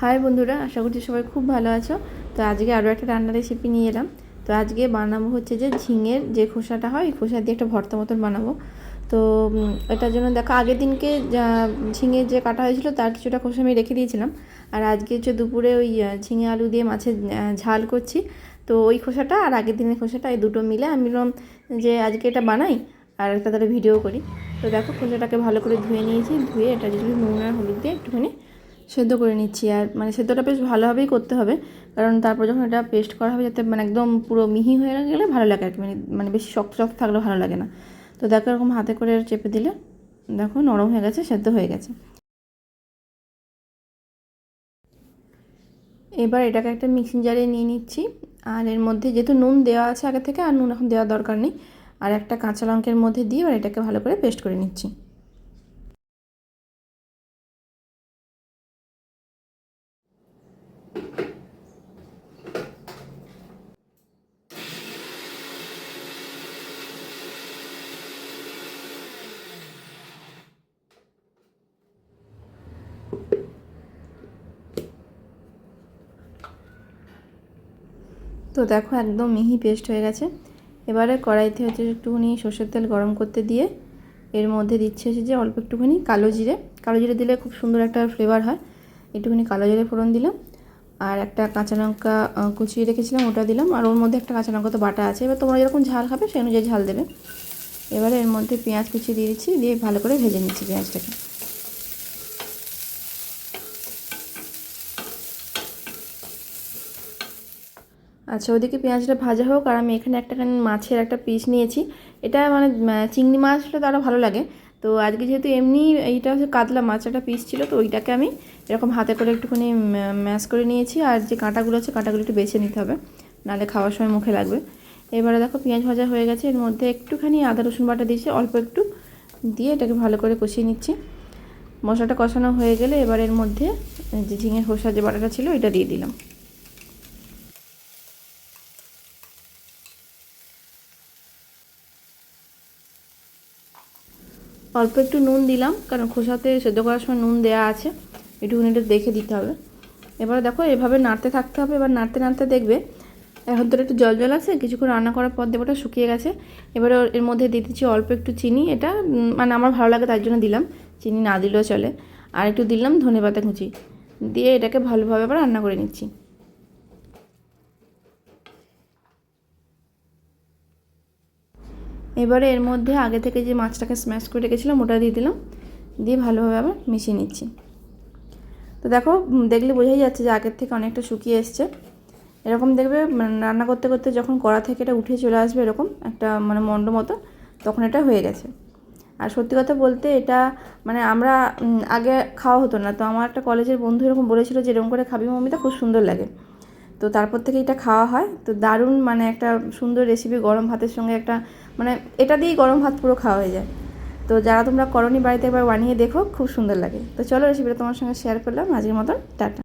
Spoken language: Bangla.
হাই বন্ধুরা, আশা করছি সবাই খুব ভালো আছো। তো আজকে আরও একটা রান্নার রেসিপি নিয়ে এলাম। তো আজকে বানাবো হচ্ছে যে ঝিঙের যে খোসাটা হয় খোসা দিয়ে একটা ভর্তা মতন বানাবো। তো এটার জন্য দেখো, আগের দিনকে ঝিঙে যে কাটা হয়েছিল, তার কিছুটা খোসা আমি রেখে দিয়েছিলাম। আর আজকে হচ্ছে দুপুরে ওই ঝিঙে আলু দিয়ে মাছের ঝাল করছি। তো ওই খোসাটা আর আগের দিনের খোসাটা, এই দুটো মিলে আমি বললাম যে আজকে এটা বানাই আর একটা তাহলে ভিডিও করি। তো দেখো, খোসাটাকে ভালো করে ধুয়ে নিয়েছি। ধুয়ে এটা যদি নুন আর হলুদ দিয়ে একটুখানি সেদ্ধ করে নিচ্ছি। আর মানে সেদ্ধটা বেশ ভালোভাবেই করতে হবে। কারণ তারপর যখন এটা পেস্ট করা হবে যাতে মানে একদম পুরো মিহি হয়ে গেলে ভালো লাগে আর কি। মানে মানে বেশি শক্ত শক্ত থাকলে ভালো লাগে না। তো দেখো এরকম হাতে করে চেপে দিলে দেখো নরম হয়ে গেছে, সেদ্ধ হয়ে গেছে। এবার এটাকে একটা মিক্সিং জারে নিয়ে নিচ্ছি। আর এর মধ্যে যেহেতু নুন দেওয়া আছে আগে থেকে, আর নুন এখন দেওয়ার দরকার নেই। আর একটা কাঁচা লঙ্কের মধ্যে দিয়ে এবার এটাকে ভালো করে পেস্ট করে নিচ্ছি। তো দেখো একদম মিহি পেস্ট হয়ে গেছে। এবারে কড়াইতে হচ্ছে একটুখানি সর্ষের তেল গরম করতে দিয়ে এর মধ্যে দিচ্ছে হচ্ছে যে অল্প একটুখানি কালো জিরে। কালো জিরে দিলে খুব সুন্দর একটা ফ্লেভার হয়। একটুখানি কালো জিরে ফোড়ন দিলাম। আর একটা কাঁচা লঙ্কা কুচিয়ে রেখেছিলাম, ওটা দিলাম। আর ওর মধ্যে একটা কাঁচা লঙ্কা তো বাটা আছে। এবার তোমরা যেরকম ঝাল খাবে, সেই অনুযায়ী ঝাল দেবে। এবারে এর মধ্যে পেঁয়াজ কুচিয়ে দিয়ে দিচ্ছি, দিয়ে ভালো করে ভেজে নিচ্ছি পেঁয়াজটাকে। আচ্ছা ওদিকে পেঁয়াজটা ভাজা হোক আর আমি এখানে একটা মাছের একটা পিস নিয়েছি। এটা মানে চিংড়ি মাছ হলে তো আরও ভালো লাগে। তো আজকে যেহেতু এমনি এইটা হচ্ছে কাতলা মাছ, একটা পিস ছিল, তো ওইটাকে আমি এরকম হাতে করে একটুখানি ম্যাশ করে নিয়েছি। আর যে কাঁটাগুলো আছে, কাঁটাগুলো একটু বেছে নিতে হবে, নাহলে খাওয়ার সময় মুখে লাগবে। এবারে দেখো, পেঁয়াজ ভাজা হয়ে গেছে। এর মধ্যে একটুখানি আদা, রসুন বাটা দিয়েছি। অল্প একটু দিয়ে এটাকে ভালো করে কষিয়ে নিচ্ছি। মশলাটা কষানো হয়ে গেলে এবার এর মধ্যে যে ঝিঙের খোসা যে বাটাটা ছিল এটা দিয়ে দিলাম। অল্প একটু নুন দিলাম, কারণ খোসাতে সেদ্ধ করার সময় নুন দেওয়া আছে। একটুখানি একটু দেখে দিতে হবে। এবার দেখো, এভাবে নাড়তে থাকতে হবে। এবার নাড়তে নাড়তে দেখবে, এখন তো একটু জল জল আছে, কিছুক্ষণ রান্না করার পর দেবোটা শুকিয়ে গেছে। এবারে এর মধ্যে দিয়ে দিচ্ছি অল্প একটু চিনি। এটা মানে আমার ভালো লাগে, তার জন্য দিলাম। চিনি না দিলেও চলে। আর একটু দিলাম ধনে পাতা কুচি। দিয়ে এটাকে ভালোভাবে আবার রান্না করে নিচ্ছি। এবারে এর মধ্যে আগে থেকে যে মাছটাকে স্ম্যাশ করে রেখেছিলাম, ওটা দিয়ে দিলাম। দিয়ে ভালোভাবে আবার মিশিয়ে নিচ্ছি। তো দেখো দেখলে বোঝাই যাচ্ছে যে আগের থেকে অনেকটা শুকিয়ে এসছে। এরকম দেখবে মানে রান্না করতে করতে যখন কড়া থেকে এটা উঠে চলে আসবে এরকম একটা মানে মন্ড মতো, তখন এটা হয়ে গেছে। আর সত্যি কথা বলতে এটা মানে আমরা আগে খাওয়া হতো না। তো আমার একটা কলেজের বন্ধু এরকম বলেছিল যে, এরকম করে খাবি মমিতা খুব সুন্দর লাগে। তো তারপর থেকে এটা খাওয়া হয়। তো দারুণ মানে একটা সুন্দর রেসিপি গরম ভাতের সঙ্গে একটা মানে এটা দিয়েই গরম ভাত পুরো খাওয়া হয়ে যায়। তো যারা তোমরা করনি বাড়িতে একবার বানিয়ে দেখো, খুব সুন্দর লাগে। তো চলো রেসিপিটা তোমার সঙ্গে শেয়ার করলাম। আজকের মতন, টাটা।